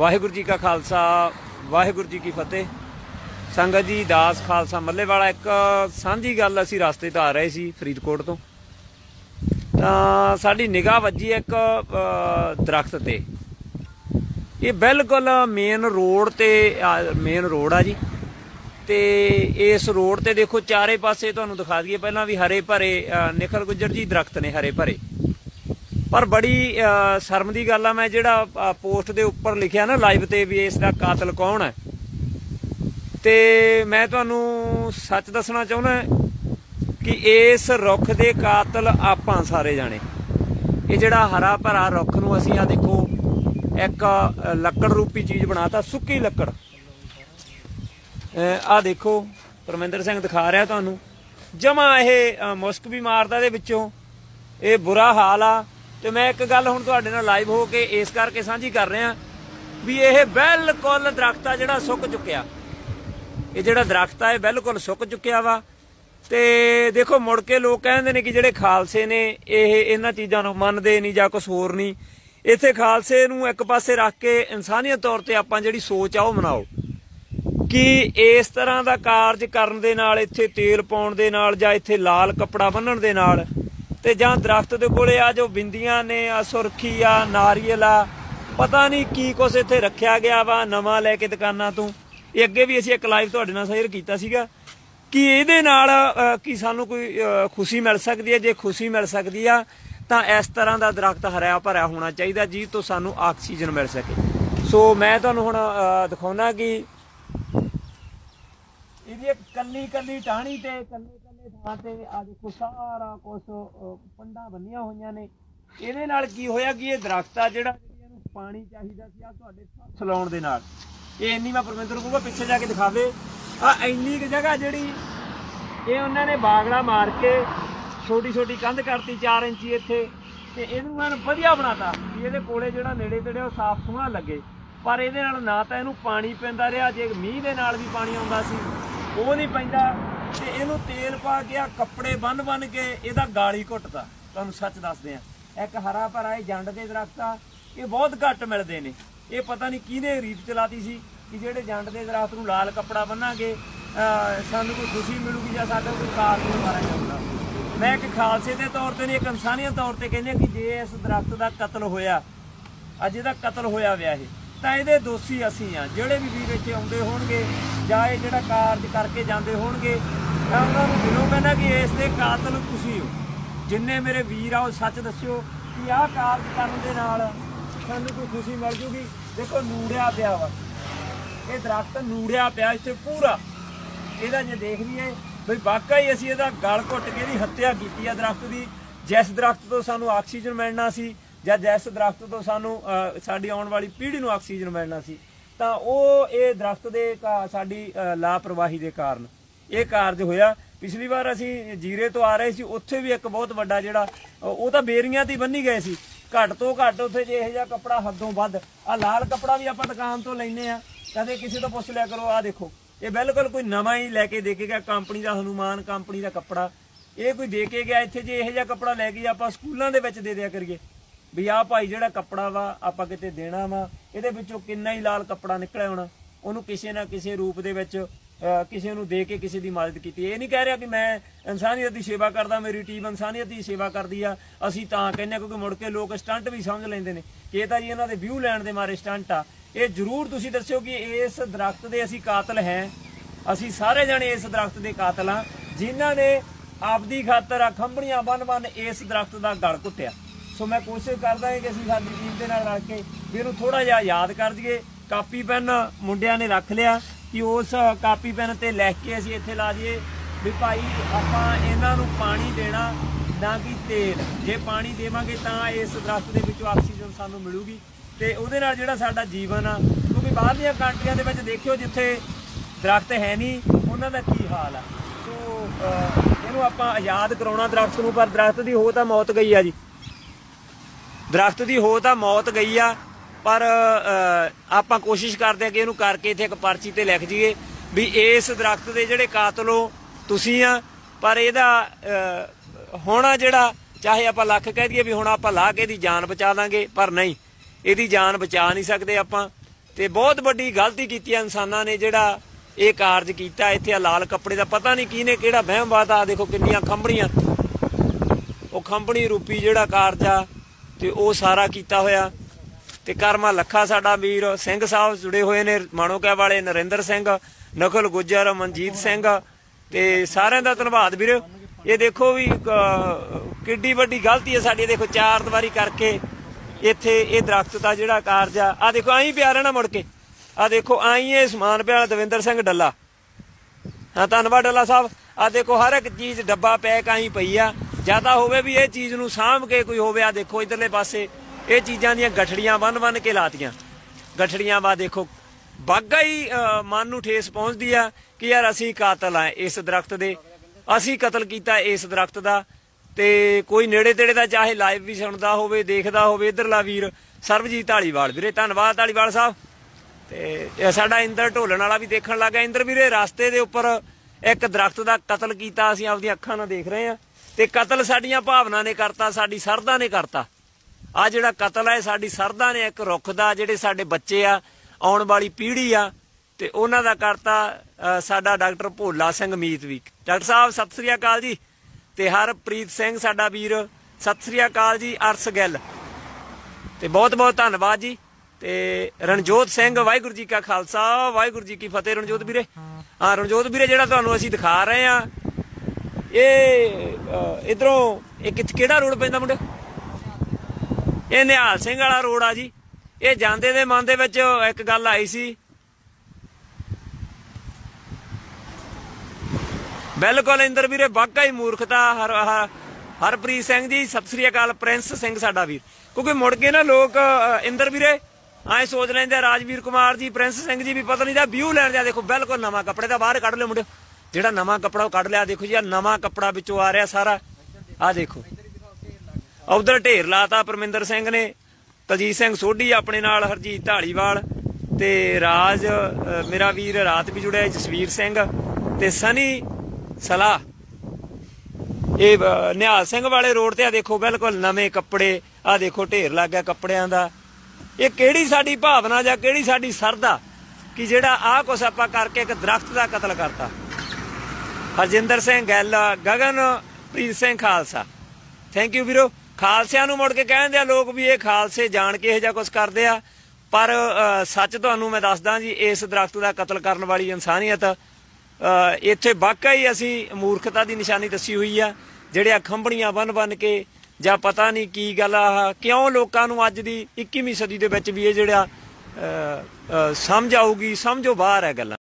ਵਾਹਿਗੁਰੂ ਜੀ ਕਾ ਖਾਲਸਾ ਵਾਹਿਗੁਰੂ ਜੀ ਕੀ ਫਤਿਹ। ਸੰਗਤ ਜੀ ਦਾਸ ਖਾਲਸਾ ਮੱਲੇ ਵਾਲਾ ਇੱਕ ਸਾਂਝੀ ਗੱਲ ਅਸੀਂ ਰਸਤੇ ਤੋਂ ਆ ਰਹੇ ਸੀ ਫਰੀਦਕੋਟ ਤੋਂ। ਤਾਂ ਸਾਡੀ ਨਿਗਾਹ ਵੱਜੀ ਇੱਕ ਅ, ਦਰਖਤ ਤੇ। ਇਹ ਬਿਲਕੁਲ ਮੇਨ ਰੋਡ ਤੇ ਮੇਨ ਰੋਡ ਆ ਜੀ। ਤੇ ਇਸ ਰੋਡ ਤੇ ਦੇਖੋ ਚਾਰੇ ਪਾਸੇ ਤੁਹਾਨੂੰ ਦਿਖਾ ਦਈਏ ਪਹਿਲਾਂ ਵੀ ਹਰੇ ਭਰੇ ਅ, ਨਿਖਲ ਗੁੱਜਰ ਜੀ ਦਰਖਤ ਨੇ ਹਰੇ ਭਰੇ। ਪਰ ਬੜੀ ਸ਼ਰਮ ਦੀ ਗੱਲ ਆ, ਮੈਂ ਜਿਹੜਾ ਪੋਸਟ ਦੇ ਉੱਪਰ ਲਿਖਿਆ ਨਾ ਲਾਈਵ ਤੇ ਵੀ ਇਸ ਦਾ ਕਾਤਲ ਕੌਣ ਹੈ। ਤੇ ਮੈਂ ਤੁਹਾਨੂੰ ਸੱਚ ਦੱਸਣਾ ਚਾਹੁੰਦਾ ਕਿ ਇਸ ਰੁੱਖ ਦੇ ਕਾਤਲ ਆਪਾਂ ਸਾਰੇ ਜਾਣੇ। ਇਹ ਜਿਹੜਾ ਹਰਾ ਭਰਾ ਰੁੱਖ ਨੂੰ ਅਸੀਂ ਆ ਦੇਖੋ, ਇੱਕ ਲੱਕੜ ਰੂਪੀ ਚੀਜ਼ ਬਣਾਤਾ, ਸੁੱਕੀ ਲੱਕੜ। ਆ ਦੇਖੋ, ਪਰਮਿੰਦਰ ਸਿੰਘ ਦਿਖਾ ਰਿਹਾ ਤੁਹਾਨੂੰ। ਜਮਾ ਇਹ ਮੁਸ਼ਕ ਵੀ ਮਾਰਦਾ ਇਹਦੇ ਵਿੱਚੋਂ। ਇਹ ਬੁਰਾ ਹਾਲ ਆ। ਤੇ ਮੈਂ ਇੱਕ ਗੱਲ ਹੁਣ ਤੁਹਾਡੇ ਨਾਲ ਲਾਈਵ ਹੋ ਕੇ ਇਸ ਕਰਕੇ ਸਾਂਝੀ ਕਰ ਰਿਹਾ ਵੀ ਇਹ ਬਿਲਕੁਲ ਦਰਖਤ ਆ ਜਿਹੜਾ ਸੁੱਕ ਚੁੱਕਿਆ। ਇਹ ਜਿਹੜਾ ਦਰਖਤ ਆ, ਇਹ ਬਿਲਕੁਲ ਸੁੱਕ ਚੁੱਕਿਆ ਵਾ। ਤੇ ਦੇਖੋ, ਮੁੜ ਕੇ ਲੋਕ ਕਹਿੰਦੇ ਨੇ ਕਿ ਜਿਹੜੇ ਖਾਲਸੇ ਨੇ, ਇਹ ਇਹਨਾਂ ਚੀਜ਼ਾਂ ਨੂੰ ਮੰਨਦੇ ਨਹੀਂ ਜਾਂ ਕੁਝ ਹੋਰ ਨਹੀਂ। ਇੱਥੇ ਖਾਲਸੇ ਨੂੰ ਇੱਕ ਪਾਸੇ ਰੱਖ ਕੇ ਇਨਸਾਨੀਅਤ ਤੌਰ ਤੇ ਆਪਾਂ ਜਿਹੜੀ ਸੋਚ ਆ ਉਹ ਮਨਾਓ। ਕਿ ਇਸ ਤਰ੍ਹਾਂ ਦਾ ਕਾਰਜ ਕਰਨ ਦੇ ਨਾਲ, ਇੱਥੇ ਤੇਲ ਪਾਉਣ ਦੇ ਨਾਲ ਜਾਂ ਇੱਥੇ ਲਾਲ ਕੱਪੜਾ ਬੰਨਣ ਦੇ ਨਾਲ ਤੇ ਜਾਂ ਦਰਖਤ ਦੇ ਕੋਲੇ ਆ ਜੋ ਬਿੰਦੀਆਂ ਨੇ, ਆ ਸੁਰਖੀ, ਆ ਨਾਰੀਅਲ, ਆ, ਪਤਾ ਨਹੀਂ ਕੀ ਕੁਛ ਇੱਥੇ ਰੱਖਿਆ ਗਿਆ ਵਾ, ਨਵਾਂ ਲੈ ਕੇ ਦੁਕਾਨਾਂ ਤੋਂ। ਇਹ ਅੱਗੇ ਵੀ ਅਸੀਂ ਇੱਕ ਲਾਈਵ ਤੁਹਾਡੇ ਨਾਲ ਸ਼ੇਅਰ ਕੀਤਾ ਸੀਗਾ ਕਿ ਇਹਦੇ ਨਾਲ ਕੀ ਸਾਨੂੰ ਕੋਈ ਖੁਸ਼ੀ ਮਿਲ ਸਕਦੀ ਹੈ? ਜੇ ਖੁਸ਼ੀ ਮਿਲ ਸਕਦੀ ਆ, ਤਾਂ ਇਸ ਤਰ੍ਹਾਂ ਦਾ ਦਰਖਤ ਹਰਿਆ ਭਰਿਆ ਹੋਣਾ ਚਾਹੀਦਾ ਜੀ, ਤੋਂ ਸਾਨੂੰ ਆਕਸੀਜਨ ਮਿਲ ਸਕੇ। ਸੋ ਮੈਂ ਤੁਹਾਨੂੰ ਹੁਣ ਦਿਖਾਉਣਾ ਕਿ ਇਹਦੀ ਕੱਲੀ ਕੱਲੀ ਟਾਹਣੀ ਤੇ, ਕੱਲੇ ਕੱਲੇ ਥਾਂ ਆ ਦੇਖੋ ਸਾਰਾ ਕੁਝ ਪੰਡਾ ਬੰਨੀਆਂ ਹੋਈਆਂ ਨੇ। ਇਹਦੇ ਨਾਲ ਕੀ ਹੋਇਆ ਕਿ ਇਹ ਦਰਖਤ ਆ ਜਿਹੜਾ ਜਿਹੜੀ ਇਹਨੂੰ ਪਾਣੀ ਚਾਹੀਦਾ ਸੀ ਆ ਤੁਹਾਡੇ ਹੱਥ ਲਾਉਣ ਦੇ ਨਾਲ। ਇਹ ਇੰਨੀ ਮੈਂ ਪਰਮਿੰਦਰ ਨੂੰ ਕਹੂੰਗਾ, ਪਿੱਛੇ ਜਾ ਕੇ ਦਿਖਾਵੇ। ਆ ਇੰਨੀ ਕੁ ਜਗ੍ਹਾ ਜਿਹੜੀ ਇਹ ਉਹਨਾਂ ਨੇ ਬਾਗੜਾ ਮਾਰ ਕੇ ਛੋਟੀ ਛੋਟੀ ਕੰਧ ਕਰਤੀ 4 ਇੰਚੀ ਇੱਥੇ, ਤੇ ਇਹਨੂੰ ਮੈਂ ਵਧੀਆ ਬਣਾਤਾ ਵੀ ਇਹਦੇ ਕੋਲੇ ਜਿਹੜਾ ਨੇੜੇ ਤੇੜੇ ਉਹ ਸਾਫ਼ ਸੁਹਣਾ ਲੱਗੇ। ਪਰ ਇਹਦੇ ਨਾਲ ਨਾ ਤਾਂ ਇਹਨੂੰ ਪਾਣੀ ਪੈਂਦਾ ਰਿਹਾ, ਜੇ ਮੀਂਹ ਦੇ ਨਾਲ ਵੀ ਪਾਣੀ ਆਉਂਦਾ ਸੀ, ਉਹ ਨਹੀਂ ਪੈਂਦਾ। ਤੇ ਇਹਨੂੰ ਤੇਲ ਪਾ ਕੇ ਆ ਕੱਪੜੇ ਬੰਨ ਬੰਨ ਕੇ ਇਹਦਾ ਗਾਲੀ ਘੁੱਟਦਾ। ਤੁਹਾਨੂੰ ਸੱਚ ਦੱਸਦੇ ਆ ਇੱਕ ਹਰਾ ਭਰਾ ਇਹ ਜੰਡ ਦੇ ਦਰਖਤ ਆ। ਇਹ ਬਹੁਤ ਘੱਟ ਮਿਲਦੇ ਨੇ। ਇਹ ਪਤਾ ਨਹੀਂ ਕਿਹਨੇ ਰੀਤ ਚਲਾਤੀ ਸੀ ਕਿ ਜਿਹੜੇ ਜੰਡ ਦੇ ਦਰਖਤ ਨੂੰ ਲਾਲ ਕੱਪੜਾ ਬੰਨਾਂਗੇ ਸਾਨੂੰ ਕੋਈ ਖੁਸ਼ੀ ਮਿਲੂਗੀ ਜਾਂ ਸਾਡਾ ਕੋਈ ਕਾਰਜ ਨਹੀਂ ਮਾਰਿਆ ਜਾਊਗਾ। ਮੈਂ ਇੱਕ ਖਾਲਸੇ ਦੇ ਤੌਰ ਤੇ ਨਹੀਂ, ਇੱਕ ਇਨਸਾਨੀਅਤ ਤੌਰ ਤੇ ਕਹਿੰਦੇ ਕਿ ਜੇ ਇਸ ਦਰਖਤ ਦਾ ਕਤਲ ਹੋਇਆ, ਅੱਜ ਇਹਦਾ ਕਤਲ ਹੋਇਆ ਵਿਆ ਇਹ। ਤਾਂ ਇਹਦੇ ਦੋਸ਼ੀ ਅਸੀਂ ਆ। ਜਿਹੜੇ ਵੀ ਵੀਰ ਇੱਥੇ ਆਉਂਦੇ ਹੋਣਗੇ ਜਾਂ ਇਹ ਜਿਹੜਾ ਕਾਰਜ ਕਰਕੇ ਜਾਂਦੇ ਹੋਣਗੇ, ਮੈਂ ਉਹਨਾਂ ਨੂੰ ਦਿਲੋਂ ਕਹਿੰਦਾ ਕਿ ਇਸ ਦੇ ਕਾਤਲ ਤੁਸੀਂ ਹੋ। ਜਿੰਨੇ ਮੇਰੇ ਵੀਰ ਆ, ਉਹ ਸੱਚ ਦੱਸਿਓ ਕਿ ਆਹ ਕਾਰਜ ਕਰਨ ਦੇ ਨਾਲ ਸਾਨੂੰ ਕੋਈ ਖੁਸ਼ੀ ਮਿਲ ਜੂਗੀ। ਦੇਖੋ, ਨੂੜਿਆ ਪਿਆ ਵਾ। ਇਹ ਦਰਖਤ ਨੂੜਿਆ ਪਿਆ ਇੱਥੇ ਪੂਰਾ। ਇਹਦਾ ਜੇ ਦੇਖ ਲਈਏ, ਬਈ ਵਾਕਈ ਅਸੀਂ ਇਹਦਾ ਗਲ ਘੁੱਟ ਕੇ ਇਹਦੀ ਹੱਤਿਆ ਕੀਤੀ ਆ ਦਰਖਤ ਦੀ। ਜਿਸ ਦਰਖਤ ਤੋਂ ਸਾਨੂੰ ਆਕਸੀਜਨ ਮਿਲਣਾ ਸੀ ਜਾਂ ਜਿਸ ਦਰਖਤ ਤੋਂ ਸਾਨੂੰ ਸਾਡੀ ਆਉਣ ਵਾਲੀ ਪੀੜ੍ਹੀ ਨੂੰ ਆਕਸੀਜਨ ਮਿਲਣਾ ਸੀ, ਤਾਂ ਉਹ ਇਹ ਦਰਖਤ ਦੇ ਕਾ- ਸਾਡੀ ਲਾਪਰਵਾਹੀ ਦੇ ਕਾਰਨ। ਇਹ ਕਾਰਜ ਹੋਇਆ। ਪਿਛਲੀ ਵਾਰ ਅਸੀਂ ਜੀਰੇ ਤੋਂ ਆ ਰਹੇ ਸੀ, ਉੱਥੇ ਵੀ ਇੱਕ ਬਹੁਤ ਵੱਡਾ ਜਿਹੜਾ ਉਹ ਤਾਂ ਬੇਰੀਆਂ ਤੇ ਹੀ ਬੰਨੀ ਗਏ ਸੀ। ਘੱਟ ਤੋਂ ਘੱਟ ਉੱਥੇ ਜੇ ਇਹੋ ਜਿਹਾ ਕੱਪੜਾ ਹੱਦੋਂ ਵੱਧ ਆ ਲਾਲ ਕੱਪੜਾ ਵੀ ਆਪਾਂ ਦੁਕਾਨ ਤੋਂ ਲੈਨੇ ਆ ਕਦੇ ਕਿਸੇ ਤੋਂ ਪੁੱਛ ਲਿਆ ਕਰੋ ਆ ਦੇਖੋ। ਇਹ ਬਿਲਕੁਲ ਕੋਈ ਨਵਾਂ ਹੀ ਲੈ ਕੇ ਦੇ ਕੇ ਗਿਆ, ਕੰਪਨੀ ਦਾ ਹਨੂਮਾਨ, ਕੰਪਨੀ ਦਾ ਕੱਪੜਾ। ਇਹ ਕੋਈ ਦੇ ਕੇ ਗਿਆ, ਇੱਥੇ ਜੇ ਇਹੋ ਜਿਹਾ ਕੱਪੜਾ ਲੈ ਕੇ ਆਪਾਂ ਸਕੂਲਾਂ ਦੇ ਵਿੱਚ ਦੇ ਦਿਆ ਕਰੀਏ। ਵੀ ਆਹ ਭਾਈ ਜਿਹੜਾ ਕੱਪੜਾ ਵਾ, ਆਪਾਂ ਕਿਤੇ ਦੇਣਾ ਵਾ, ਇਹਦੇ ਵਿੱਚੋਂ ਕਿੰਨਾ ਹੀ ਲਾਲ ਕੱਪੜਾ ਨਿਕਲਿਆ ਹੋਣਾ। ਉਹਨੂੰ ਕਿਸੇ ਨਾ ਕਿਸੇ ਰੂਪ ਦੇ ਵਿੱਚ ਕਿਸੇ ਨੂੰ ਦੇ ਕੇ ਕਿਸੇ ਦੀ ਮਦਦ ਕੀਤੀ। ਇਹ ਨਹੀਂ ਕਹਿ ਰਿਹਾ ਕਿ ਮੈਂ ਇਨਸਾਨੀਅਤ ਦੀ ਸੇਵਾ ਕਰਦਾ, ਮੇਰੀ ਟੀਮ ਇਨਸਾਨੀਅਤ ਦੀ ਸੇਵਾ ਕਰਦੀ ਆ। ਅਸੀਂ ਤਾਂ ਕਹਿੰਦੇ ਹਾਂ, ਕਿਉਂਕਿ ਮੁੜ ਕੇ ਲੋਕ ਸਟੰਟ ਵੀ ਸਮਝ ਲੈਂਦੇ ਨੇ। ਕਿ ਇਹ ਤਾਂ ਜੀ ਇਹਨਾਂ ਦੇ ਵਿਊ ਲੈਣ ਦੇ ਮਾਰੇ ਸਟੰਟ ਆ। ਇਹ ਜ਼ਰੂਰ ਤੁਸੀਂ ਦੱਸਿਓ ਕਿ ਇਸ ਦਰਖਤ ਦੇ ਅਸੀਂ ਕਾਤਲ ਹੈ। ਅਸੀਂ ਸਾਰੇ ਜਣੇ ਇਸ ਦਰਖਤ ਦੇ ਕਾਤਲ ਆ। ਜਿਨ੍ਹਾਂ ਨੇ ਆਪਦੀ ਖਾਤਰ ਆ ਖੰਭਣੀਆਂ ਬੰਨ ਬੰਨ ਇਸ ਦਰਖਤ ਦਾ ਗਲ ਘੁੱਟਿਆ। ਸੋ ਮੈਂ ਕੋਸ਼ਿਸ਼ ਕਰਦਾ ਹਾਂ ਕਿ ਅਸੀਂ ਸਾਡੀ ਟੀਮ ਦੇ ਨਾਲ ਰਲ ਕੇ ਵੀ ਇਹਨੂੰ ਥੋੜਾ ਜਿਹਾ ਯਾਦ ਕਰ ਦਈਏ। ਕਾਪੀ ਪੈਨ ਮੁੰਡਿਆਂ ਨੇ ਰੱਖ ਲਿਆ ਕਿ ਉਸ ਕਾਪੀ ਪੈਨ ਤੇ ਲਿਖ ਕੇ ਅਸੀਂ ਇੱਥੇ ਲਾ ਦਈਏ ਵੀ ਭਾਈ ਆਪਾਂ ਇਹਨਾਂ ਨੂੰ ਪਾਣੀ ਦੇਣਾ ਨਾ ਕਿ ਤੇਲ। ਜੇ ਪਾਣੀ ਦੇਵਾਂਗੇ ਤਾਂ ਇਸ ਦਰਖਤ ਦੇ ਵਿੱਚੋਂ ਆਕਸੀਜਨ ਸਾਨੂੰ ਮਿਲੂਗੀ ਤੇ ਉਹਦੇ ਨਾਲ ਜਿਹੜਾ ਸਾਡਾ ਜੀਵਨ ਆ, ਕਿਉਂਕਿ ਬਾਹਰਲੀਆਂ ਕੰਟਰੀਆਂ ਦੇ ਵਿੱਚ ਦੇਖਿਓ ਜਿੱਥੇ ਦਰਖਤ ਹੈ ਨਹੀਂ, ਉਹਨਾਂ ਦਾ ਕੀ ਹਾਲ ਆ। ਸੋ ਇਹਨੂੰ ਆਪਾਂ ਆਜ਼ਾਦ ਕਰਾਉਣਾ ਦਰਖਤ ਨੂੰ, ਪਰ ਦਰਖਤ ਦੀ ਹੋ ਤਾਂ ਮੌਤ ਗਈ ਆ ਜੀ। ਦਰਖਤ ਦੀ ਹੋ ਤਾਂ ਮੌਤ ਗਈ ਆ, ਪਰ ਆਪਾਂ ਕੋਸ਼ਿਸ਼ ਕਰਦੇ ਆ ਕਿ ਇਹਨੂੰ ਕਰਕੇ ਇੱਥੇ ਇੱਕ ਪਰਚੀ ਤੇ ਲਿਖ ਜੀਏ ਵੀ ਇਸ ਦਰਖਤ ਦੇ ਜਿਹੜੇ ਕਾਤਲੋ ਤੁਸੀਂ ਆ, ਪਰ ਇਹਦਾ ਹੋਣਾ ਜਿਹੜਾ, ਚਾਹੇ ਆਪਾਂ ਲੱਖ ਕਹਿ ਦਈਏ ਵੀ ਹੁਣ ਆਪਾਂ ਲਾ ਕੇ ਇਹਦੀ ਜਾਨ ਬਚਾ ਦਾਂਗੇ, ਪਰ ਨਹੀਂ, ਇਹਦੀ ਜਾਨ ਬਚਾ ਨਹੀਂ ਸਕਦੇ ਆਪਾਂ। ਤੇ ਬਹੁਤ ਵੱਡੀ ਗਲਤੀ ਕੀਤੀ ਆ ਇਨਸਾਨਾਂ ਨੇ ਜਿਹੜਾ ਇਹ ਕਾਰਜ ਕੀਤਾ ਇੱਥੇ ਆ ਲਾਲ ਕੱਪੜੇ ਦਾ, ਪਤਾ ਨਹੀਂ ਕਿਹਨੇ ਕਿਹੜਾ ਵਹਿਮਵਾਦ ਆ ਦੇਖੋ ਕਿੰਨੀਆਂ ਖੰਭਣੀਆਂ। ਉਹ ਖੰਭਣੀ ਰੂਪੀ ਜਿਹੜਾ ਕਾਰਜ ਆ ਤੇ ਉਹ ਸਾਰਾ ਕੀਤਾ ਹੋਇਆ। ਤੇ ਕਰਮਾ ਲੱਖਾ ਸਾਡਾ ਵੀਰ ਸਿੰਘ ਸਾਹਿਬ ਜੁੜੇ ਹੋਏ ਨੇ ਮਾਣੋਕਿਆ ਵਾਲੇ ਨਰਿੰਦਰ ਸਿੰਘ, ਨਖਲ ਗੁੱਜਰ, ਮਨਜੀਤ ਸਿੰਘ ਤੇ ਸਾਰਿਆਂ ਦਾ ਧੰਨਵਾਦ ਵੀਰ। ਇਹ ਦੇਖੋ ਵੀ ਕਿੱਡੀ ਵੱਡੀ ਗਲਤੀ ਹੈ ਸਾਡੀ। ਦੇਖੋ ਚਾਰ ਦੀਵਾਰੀ ਕਰਕੇ ਇੱਥੇ ਇਹ ਦਰਖਤ ਦਾ ਜਿਹੜਾ ਕਾਰਜ ਆ ਆ ਦੇਖੋ ਆਈ ਪਿਆ ਰਹਿਣਾ ਮੁੜ ਕੇ। ਆ ਦੇਖੋ ਆਈ ਇਹ ਸਮਾਨ ਪਿਆ ਦਵਿੰਦਰ ਸਿੰਘ ਡੱਲਾ। ਹਾਂ, ਧੰਨਵਾਦ ਡੱਲਾ ਸਾਹਿਬ। ਆ ਦੇਖੋ ਹਰ ਇੱਕ ਚੀਜ਼ ਡੱਬਾ ਪੈਕ ਆਈ ਪਈ ਆ। ਜ਼ਿਆਦਾ ਹੋਵੇ ਵੀ ਇਹ ਚੀਜ਼ ਨੂੰ ਸਾਂਭ ਕੇ ਕੋਈ ਹੋਵੇ ਆ ਦੇਖੋ ਇਧਰਲੇ ਪਾਸੇ, ਇਹ ਚੀਜ਼ਾਂ ਦੀਆਂ ਗਠੜੀਆਂ ਬੰਨ ਬੰਨ ਕੇ ਲਾਤੀਆਂ। ਗਠੜੀਆਂ ਵਾ ਦੇਖੋ ਬਾਗਾ ਹੀ ਮਨ ਨੂੰ ਠੇਸ ਪਹੁੰਚਦੀ ਆ ਕਿ ਯਾਰ ਅਸੀਂ ਕਾਤਲ ਆ ਇਸ ਦਰਖਤ ਦੇ। ਅਸੀਂ ਕਤਲ ਕੀਤਾ ਇਸ ਦਰਖਤ ਦਾ ਤੇ ਕੋਈ ਨੇੜੇ ਤੇੜੇ ਦਾ ਚਾਹੇ ਲਾਈਵ ਵੀ ਸੁਣਦਾ ਹੋਵੇ, ਦੇਖਦਾ ਹੋਵੇ, ਇਧਰਲਾ ਵੀਰ ਸਰਬਜੀਤ ਢਾਲੀਵਾਲ ਵੀਰੇ, ਧੰਨਵਾਦ ਢਾਲੀਵਾਲ ਸਾਹਿਬ। ਤੇ ਸਾਡਾ ਇੰਦਰ ਢੋਲਣ ਵਾਲਾ ਵੀ ਦੇਖਣ ਲੱਗਾ। ਇੰਦਰ ਵੀਰੇ, ਰਸਤੇ ਦੇ ਉੱਪਰ ਇੱਕ ਦਰਖਤ ਦਾ ਕਤਲ ਕੀਤਾ, ਅਸੀਂ ਆਪਦੀਆਂ ਅੱਖਾਂ ਨਾਲ ਦੇਖ ਰਹੇ ਹਾਂ। ਤੇ ਕਤਲ ਸਾਡੀਆਂ ਭਾਵਨਾ ਨੇ ਕਰਤਾ, ਸਾਡੀ ਸਰਦਾ ਨੇ ਕਰਤਾ। ਆ ਜਿਹੜਾ ਕਤਲ ਹੈ, ਸਾਡੀ ਸਰਦਾ ਨੇ ਇੱਕ ਰੁੱਖ ਦਾ, ਜਿਹੜੇ ਸਾਡੇ ਬੱਚੇ ਆ, ਆਉਣ ਵਾਲੀ ਪੀੜ੍ਹੀ ਆ, ਤੇ ਉਹਨਾਂ ਦਾ ਕਰਤਾ ਸਾਡਾ ਡਾਕਟਰ ਭੋਲਾ ਸਿੰਘ ਮੀਤ ਵੀ। ਡਾਕਟਰ ਸਾਹਿਬ, ਸਤਿ ਸ੍ਰੀ ਅਕਾਲ ਜੀ। ਤੇ ਹਰਪ੍ਰੀਤ ਸਿੰਘ, ਸਾਡਾ ਵੀਰ, ਸਤਿ ਸ੍ਰੀ ਅਕਾਲ ਜੀ, ਅਰਸ ਗਿੱਲ। ਤੇ ਬਹੁਤ ਬਹੁਤ ਧੰਨਵਾਦ ਜੀ। ਤੇ ਰਣਜੋਤ ਸਿੰਘ, ਵਾਹਿਗੁਰੂ ਜੀ ਕਾ ਖਾਲਸਾ, ਵਾਹਿਗੁਰੂ ਜੀ ਕੀ ਫਤਿਹ ਰਣਜੋਤ ਵੀਰੇ। ਹਾਂ, ਰਣਜੋਤ ਵੀਰੇ, ਜਿਹੜਾ ਤੁਹਾਨੂੰ ਅਸੀਂ ਦਿਖਾ ਰਹੇ ਆ ਇਹ ਇਧਰੋਂ ਇਹ ਕਿੱਥੇ ਕਿਹੜਾ ਰੋਡ ਪੈਂਦਾ ਮੁੰਡੇ ਇਹ ਨਿਹਾਲ ਸਿੰਘ ਵਾਲਾ ਰੋਡ ਆ ਜੀ। ਇਹ ਜਾਂਦੇ ਦੇ ਮਨ ਦੇ ਵਿੱਚ ਇੱਕ ਗੱਲ ਆਈ ਸੀ। ਬਿਲਕੁਲ ਇੰਦਰ ਵੀਰੇ, ਵਾਕਈ ਹੀ ਮੂਰਖਤਾ, ਹਰ ਹਰਪ੍ਰੀਤ ਸਿੰਘ ਜੀ, ਸਤਿ ਸ੍ਰੀ ਅਕਾਲ ਪ੍ਰਿੰਸ ਸਿੰਘ ਸਾਡਾ ਵੀਰ। ਕਿਉਂਕਿ ਮੁੜ ਕੇ ਨਾ ਲੋਕ ਇੰਦਰ ਵੀਰੇ ਆਏ ਸੋਚ ਲੈਂਦੇ ਰਾਜਵੀਰ ਕੁਮਾਰ ਜੀ, ਪ੍ਰਿੰਸ ਸਿੰਘ ਜੀ ਵੀ ਪਤਾ ਨਹੀਂ ਦਾ ਵਿਊ ਲੈਣ ਜਾ ਦੇਖੋ, ਬਿਲਕੁਲ ਨਵਾਂ ਕੱਪੜੇ ਦਾ ਬਾਹਰ ਕੱਢ ਲਿਓ ਮੁੰਡੇ ਜਿਹੜਾ ਨਵਾਂ ਕੱਪੜਾ ਉਹ ਕੱਢ ਲਿਆ, ਦੇਖੋ ਜੀ ਆ ਨਵਾਂ ਕੱਪੜਾ ਵਿੱਚੋਂ ਆ ਰਿਹਾ ਸਾਰਾ। ਆ ਦੇਖੋ। ਉਧਰ ਢੇਰ ਲਾਤਾ ਪਰਮਿੰਦਰ ਸਿੰਘ ਨੇ। ਕੁਲਜੀਤ ਸਿੰਘ ਸੋਢੀ ਆਪਣੇ ਨਾਲ, ਹਰਜੀਤ ਢਾਲੀਵਾਲ ਤੇ ਰਾਜ ਮੇਰਾ ਵੀਰ ਰਾਤ ਵੀ ਜੁੜਿਆ ਜਸਵੀਰ ਸਿੰਘ ਤੇ ਸਨੀ ਸਲਾਹ। ਇਹ ਨਿਹਾਲ ਸਿੰਘ ਵਾਲੇ ਰੋਡ ਤੇ ਆ ਦੇਖੋ, ਬਿਲਕੁਲ ਨਵੇਂ ਕੱਪੜੇ। ਆ ਦੇਖੋ, ਢੇਰ ਲੱਗ ਗਿਆ ਕੱਪੜਿਆਂ ਦਾ। ਇਹ ਕਿਹੜੀ ਸਾਡੀ ਭਾਵਨਾ ਜਾਂ ਕਿਹੜੀ ਸਾਡੀ ਸਰਦਾ ਕਿ ਜਿਹੜਾ ਆਹ ਕੁਛ ਆਪਾਂ ਕਰਕੇ ਇੱਕ ਦਰਖਤ ਦਾ ਕਤਲ ਕਰਤਾ? ਹਰਜਿੰਦਰ ਸਿੰਘ ਗਿੱਲ ਗਗਨਪ੍ਰੀਤ ਸਿੰਘ ਖਾਲਸਾ। ਥੈਂਕ ਯੂ ਵੀਰੋ। ਖਾਲਸਿਆਂ ਨੂੰ ਮੁੜ ਕੇ ਕਹਿੰਦੇ ਆ ਲੋਕ ਵੀ ਇਹ ਖਾਲਸੇ ਜਾਣ ਕੇ ਇਹ ਜਿਹਾ ਕੁਝ ਕਰਦੇ ਆ। ਪਰ ਸੱਚ ਤੁਹਾਨੂੰ ਮੈਂ ਦੱਸਦਾ ਜੀ ਇਸ ਦਰਖਤ ਦਾ ਕਤਲ ਕਰਨ ਵਾਲੀ ਇਨਸਾਨੀਅਤ ਅ, ਇੱਥੇ ਵਾਕਈ ਅਸੀਂ ਮੂਰਖਤਾ ਦੀ ਨਿਸ਼ਾਨੀ ਦੱਸੀ ਹੋਈ ਆ ਜਿਹੜੇ ਆ ਖੰਭਣੀਆਂ ਬਨ ਬਨ ਕੇ ਜਾਂ ਪਤਾ ਨਹੀਂ ਕੀ ਗੱਲ ਆ ਕਿਉਂ ਲੋਕਾਂ ਨੂੰ ਅੱਜ ਦੀ 21ਵੀਂ ਸਦੀ ਦੇ ਵਿੱਚ ਵੀ ਇਹ ਜਿਹੜਾ ਸਮਝ ਆਊਗੀ ਸਮਝੋ ਬਾਹਰ ਹੈ ਗੱਲਾਂ।